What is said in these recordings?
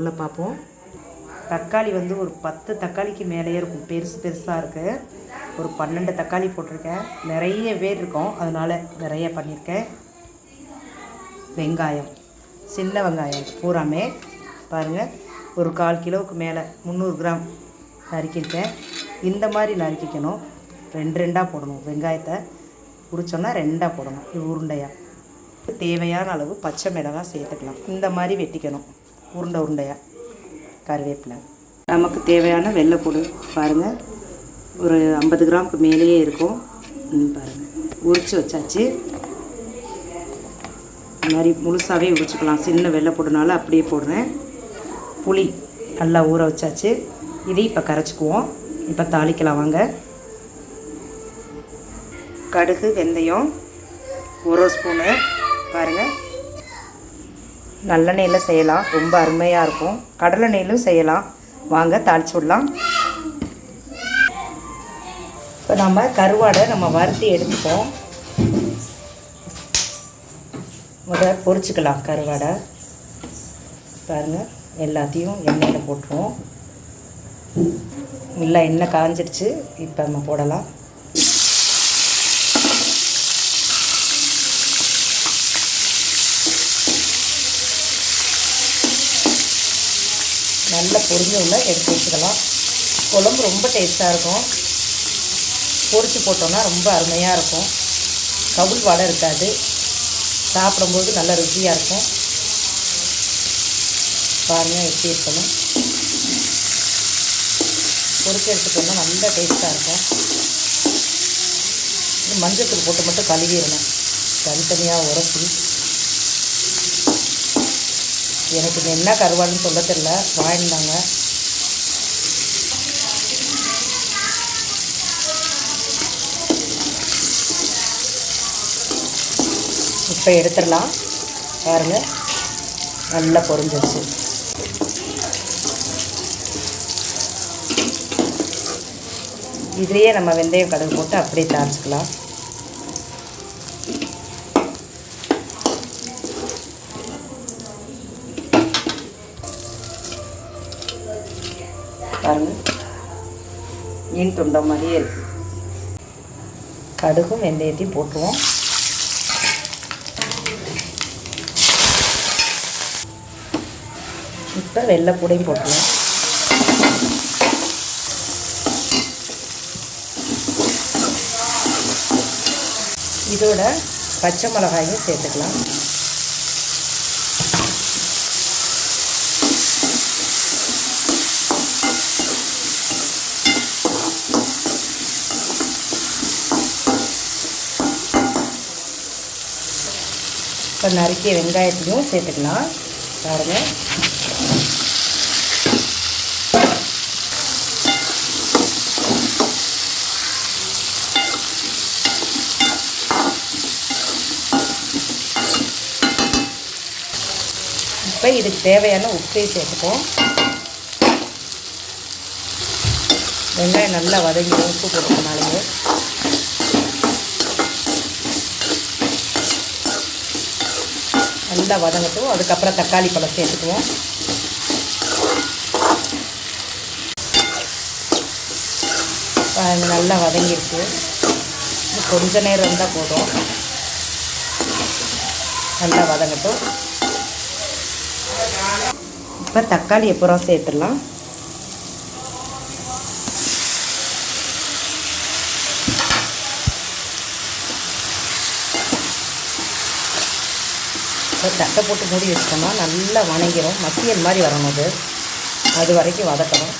உள்ள பார்ப்போம் தக்காளி வந்து ஒரு பத்து தக்காளிக்கு மேலேயே இருக்கும். பெருசு பெருசாக இருக்குது ஒரு பன்னெண்டு தக்காளி போட்டிருக்கேன். நிறைய பேர் இருக்கும். அதனால் நிறைய பண்ணியிருக்கேன். வெங்காயம். சின்ன வெங்காயம் பூராமே. பாருங்கள் ஒரு கால் கிலோவுக்கு மேலே முந்நூறு கிராம் நறுக்கியிருக்கேன். இந்த மாதிரி நறுக்கிக்கணும். ரெண்டு ரெண்டாக போடணும். வெங்காயத்தை உரிச்சோன்னா ரெண்டாக போடணும். இது உருண்டையாக தேவையான அளவு பச்சை மிளகாய் சேர்த்துக்கலாம். இந்த மாதிரி வெட்டிக்கணும். உருண்டை உருண்டையாக கருவேப்பிலை. நமக்கு தேவையான வெள்ளைப்பூடு பாருங்கள் ஒரு ஐம்பது கிராமுக்கு மேலேயே இருக்கும். ம், பாருங்கள் உரித்து வச்சாச்சு. இந்த மாதிரி முழுசாகவே உரிச்சுக்கலாம். சின்ன வெள்ளைப்பூடுனால அப்படியே போடுறேன். புளி நல்லா ஊற வச்சாச்சு. இதை இப்போ கரைச்சிக்குவோம். இப்போ தாளிக்கலாம் வாங்க. கடுகு வெந்தயம் ஒரு ஸ்பூனு. பாருங்கள் நல்லெண்ணெயில் செய்யலாம். ரொம்ப அருமையாக இருக்கும். கடலெண்ணெயிலும் செய்யலாம். வாங்க தாளிச்சு விடலாம். இப்போ நம்ம கருவாடை நம்ம வறுத்து எடுத்துப்போம். முதல் பொரிச்சுக்கலாம் கருவாடை. பாருங்கள் எல்லாத்தையும் எண்ணெயில் போட்டுருவோம். நல்லா எண்ணெய் காஞ்சிடுச்சு இப்போ நம்ம போடலாம். நல்ல பொரிஞ்ச உள்ள எடுத்து வச்சுக்கலாம். குழம்பு ரொம்ப டேஸ்ட்டாக இருக்கும். பொரித்து போட்டோன்னா ரொம்ப அருமையாக இருக்கும். கவுள் வாடை இருக்காது. சாப்பிடும்போது நல்லா ருசியாக இருக்கும். பாருங்கள் எப்படி இருக்கணும் பொரிச்சு எடுத்துட்டோம்னா நல்லா டேஸ்ட்டாக இருக்கும். மஞ்சத்துக்கு போட்டு மட்டும் கழுவிடணும். தனித்தனியாக உரசி எனக்கு இது என்ன கருவாடுன்னு சொல்ல தெரில வாங்கினாங்க இப்போ எடுத்துடலாம். பாருங்கள் நல்லா பொறிஞ்சிருச்சு இதுலேயே நம்ம வெந்தயம் கடுகு போட்டு அப்படியே தாளிச்சிக்கலாம். பாருங்கள் மீன் துண்டை மாதிரியே இருக்குது கடுகும் வெந்தயத்தையும் போட்டுருவோம். இப்போ வெள்ளைப்பூடையும் போட்டுருவோம். இதோட பச்சை மிளகாயும் சேர்த்துக்கலாம். இப்போ நறுக்கிய வெங்காயத்தையும் சேர்த்துக்கலாம். பாருங்கள் இப்போ இதுக்கு தேவையான உப்பை சேர்த்துப்போம். வெங்காயம் நல்லா வதங்கிடும். உப்பு போட்டுக்கனாலேயே நல்லா வதங்கட்டும். அதுக்கப்புறம் தக்காளி பழம் சேர்த்துக்குவோம். நல்லா வதங்கிருக்கு கொஞ்ச நேரம் இருந்தால் போதும். நல்லா வதங்கட்டும். இப்போ தக்காளி எப்பறம் சேர்த்துடலாம். இப்போ தட்டை போட்டு மூடி வச்சிட்டோம்னா நல்லா வணங்கிடும் மசியல் மாதிரி வரணும் அது. அது வரைக்கும் வதக்கணும்.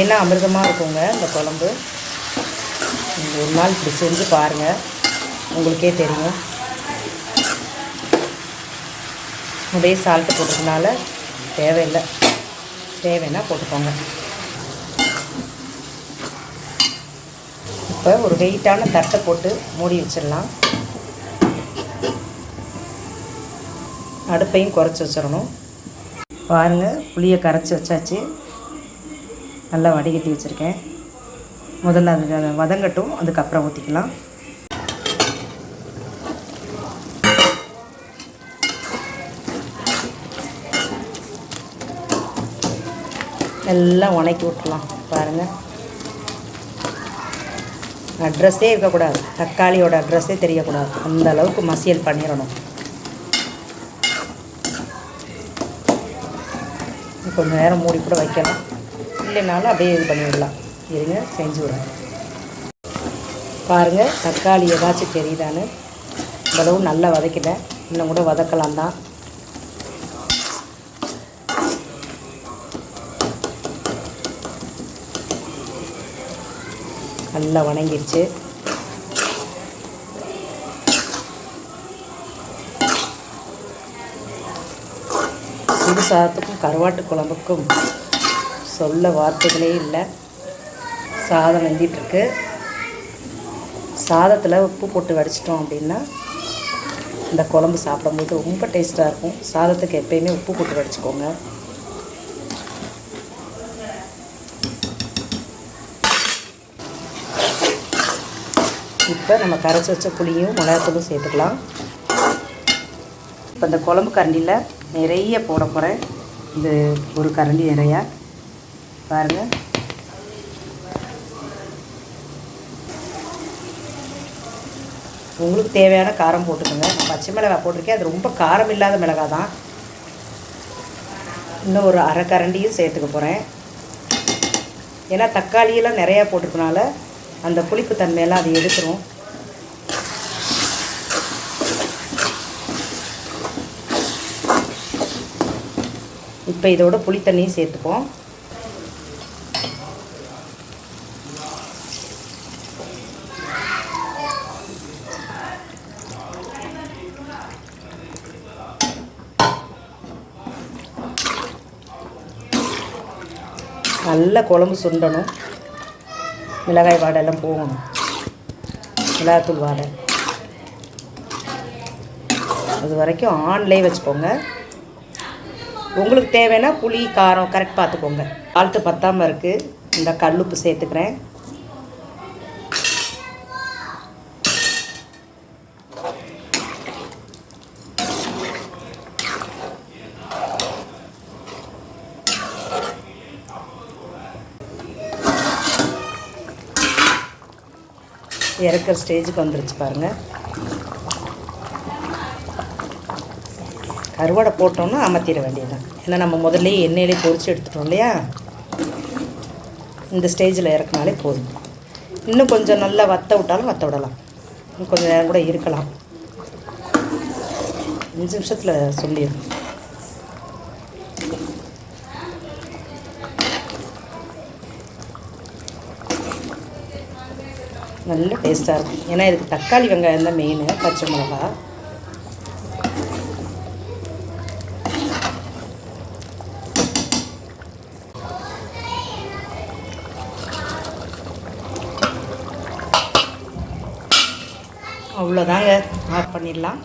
ஏன்னா அமிர்தமாக இருக்குங்க இந்த குழம்பு. ஒரு நாள் இப்படி செஞ்சு பாருங்கள் உங்களுக்கே தெரியும். அப்படியே சால்ட்டு போட்டதுனால தேவையில்லை. தேவைன்னா போட்டுக்கோங்க. அப்போ ஒரு வெயிட்டான தட்டை போட்டு மூடி வச்சிடலாம். அடுப்பையும் குறைச்சி வச்சிடணும். பாருங்கள் புளியை கரைச்சி வச்சாச்சு. நல்லா வடிகட்டி வச்சுருக்கேன். முதல்ல அது வதங்கட்டும் அதுக்கப்புறம் ஊற்றிக்கலாம் நல்லா உணக்கி விட்டுலாம் பாருங்கள் அட்ரஸே இருக்கக்கூடாது. தக்காளியோட அட்ரஸே தெரியக்கூடாது. அந்த அளவுக்கு மசியல் பண்ணிடணும். கொஞ்சம் நேரம் மூடி கூட வைக்கலாம். இல்லைனாலும் அப்படியே இது பண்ணிவிடலாம் இருங்க செஞ்சு விடுறேன். பாருங்கள் தக்காளி ஏதாச்சும் தெரியுதான்னு. இவ்வளவு நல்லா வதக்கிட்டேன். இன்னும் கூட வதக்கலாம் தான் நல்லா வணங்கிருச்சு. சிறு சாதத்துக்கும் கருவாட்டு குழம்புக்கும் சொல்ல வார்த்தைகளே இல்லை. சாதம் வெந்திட்டுருக்கு சாதத்தில் உப்பு போட்டு வடிச்சிட்டோம் அப்படின்னா இந்த குழம்பு சாப்பிடும்போது ரொம்ப டேஸ்ட்டாக இருக்கும். சாதத்துக்கு எப்பயுமே உப்பு போட்டு வடிச்சுக்கோங்க. இப்போ நம்ம கரைச்சி வச்ச புளியும் மிளகாத்தூளும் சேர்த்துக்கலாம். இப்போ இந்த குழம்பு கரண்டியில் நிறைய போட போகிறேன் இது ஒரு கரண்டி நிறையா. பாருங்கள் உங்களுக்கு தேவையான காரம் போட்டுக்கோங்க. நான் பச்சை மிளகாய் போட்டிருக்கேன். அது ரொம்ப காரம் இல்லாத மிளகாய் தான். இன்னும் ஒரு அரை கரண்டியும் சேர்த்துக்க போகிறேன் ஏன்னா தக்காளியெல்லாம் நிறையா போட்டிருக்கனால அந்த புளிப்பு தன்மையெல்லாம் அது எடுத்துரும். இப்போ இதோட புளி தண்ணியும் சேர்த்துப்போம் நல்ல குழம்பு சுண்டணும். மிளகாய் வாடெல்லாம் போகணும். மிளகாத்தூள் வாடை. அது வரைக்கும் ஆன்லேயே வச்சுக்கோங்க. உங்களுக்கு தேவைன்னா புளி காரம் கரெக்ட் பார்த்துக்கோங்க. ஆழ்த்து பத்தாமல் இருக்குது இந்த கல்லுப்பு சேர்த்துக்கிறேன். இறக்குற ஸ்டேஜுக்கு வந்துருச்சு பாருங்கள் கருவாடை போட்டோம்னா அமர்த்திட வேண்டியதுதான். ஏன்னா நம்ம முதல்ல எண்ணெயிலே பொரித்து எடுத்துட்டோம் இல்லையா? இந்த ஸ்டேஜில் இறக்குனாலே போதும். இன்னும் கொஞ்சம் நல்லா வத்த விட்டாலும் வத்த விடலாம். இன்னும் கொஞ்சம் நேரம் கூட இருக்கலாம். அஞ்சு நிமிஷத்தில் சொல்லிடுறோம் நல்ல டேஸ்ட்டாக இருக்கும். ஏன்னா இதுக்கு தக்காளி வெங்காயம் தான் மெயின் பச்சை மிளகா. அவ்வளோதாங்க ஆஃப் பண்ணிடலாம்.